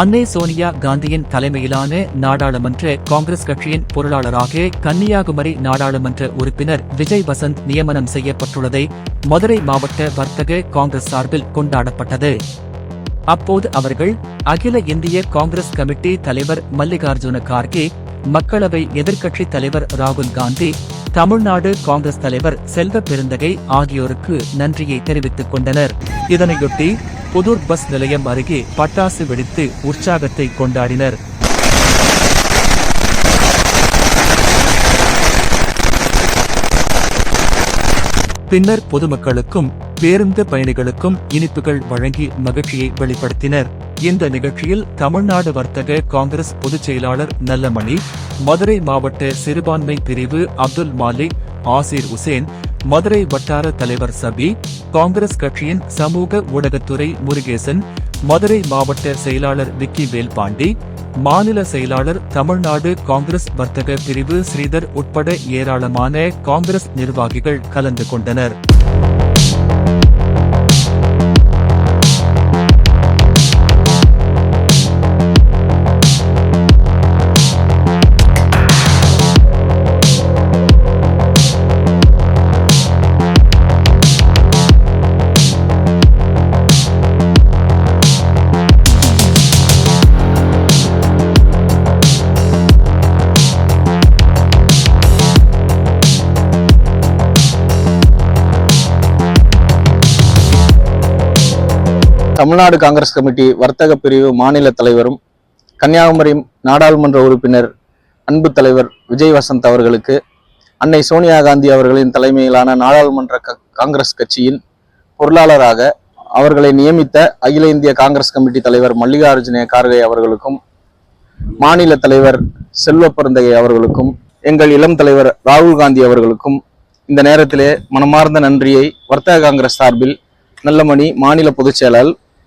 அன்னை சோனியா காந்தியின் தலைமையிலான நாடாளுமன்ற காங்கிரஸ் கட்சியின் பொருளாளராக கன்னியாகுமரி நாடாளுமன்ற உறுப்பினர் விஜய் வசந்த் நியமனம் செய்யப்பட்டுள்ளதை மதுரை மாவட்ட வர்த்தக காங்கிரஸ் சார்பில் கொண்டாடப்பட்டது. அப்போது அவர்கள் அகில இந்திய காங்கிரஸ் கமிட்டி தலைவர் மல்லிகார்ஜுன கார்கே மக்களவை எதிர்க்கட்சித் தலைவர் ராகுல் காந்தி தமிழ்நாடு காங்கிரஸ் தலைவர் செல்வ பெருந்தகை ஆகியோருக்கு நன்றியை தெரிவித்துக் கொண்டனர். இதனையொட்டி புதூர் பஸ் நிலையம் அருகே பட்டாசு வெடித்து உற்சாகத்தை கொண்டாடினர். பின்னர் பொதுமக்களுக்கும் பேருந்து பயணிகளுக்கும் இனிப்புகள் வழங்கி மகிழ்ச்சியை வெளிப்படுத்தினர். இந்த நிகழ்ச்சியில் தமிழ்நாடு வர்த்தக காங்கிரஸ் பொதுச் செயலாளர் நல்லமணி மதுரை மாவட்ட சிறுபான்மை பிரிவு அப்துல் மாலிக் ஆசிர் உசேன் மதுரை வட்டார தலைவர் சபி காங்கிரஸ் கட்சியின் சமூக ஊடகத்துறை முருகேசன் மதுரை மாவட்ட செயலாளர் விக்கி வேல்பாண்டி மாநில செயலாளர் தமிழ்நாடு காங்கிரஸ் வர்த்தக பிரிவு ஸ்ரீதர் உட்பட ஏராளமான காங்கிரஸ் நிர்வாகிகள் கலந்து கொண்டனர். தமிழ்நாடு காங்கிரஸ் கமிட்டி வர்த்தக பிரிவு மாநில தலைவரும் கன்னியாகுமரி நாடாளுமன்ற உறுப்பினர் அன்பு தலைவர் விஜய் வசந்த் அவர்களுக்கு அன்னை சோனியா காந்தி அவர்களின் தலைமையிலான நாடாளுமன்ற க- காங்கிரஸ் கட்சியின் பொருளாளராக அவர்களை நியமித்த அகில இந்திய காங்கிரஸ் கமிட்டி தலைவர் மல்லிகார்ஜுன கார்கே அவர்களுக்கும் மாநில தலைவர் செல்வ பெருந்தகை அவர்களுக்கும் எங்கள் இளம் தலைவர் ராகுல் காந்தி அவர்களுக்கும் இந்த நேரத்திலே மனமார்ந்த நன்றியை வர்த்தக காங்கிரஸ் சார்பில் நல்லமணி மாநில பொதுச் செயலாளர்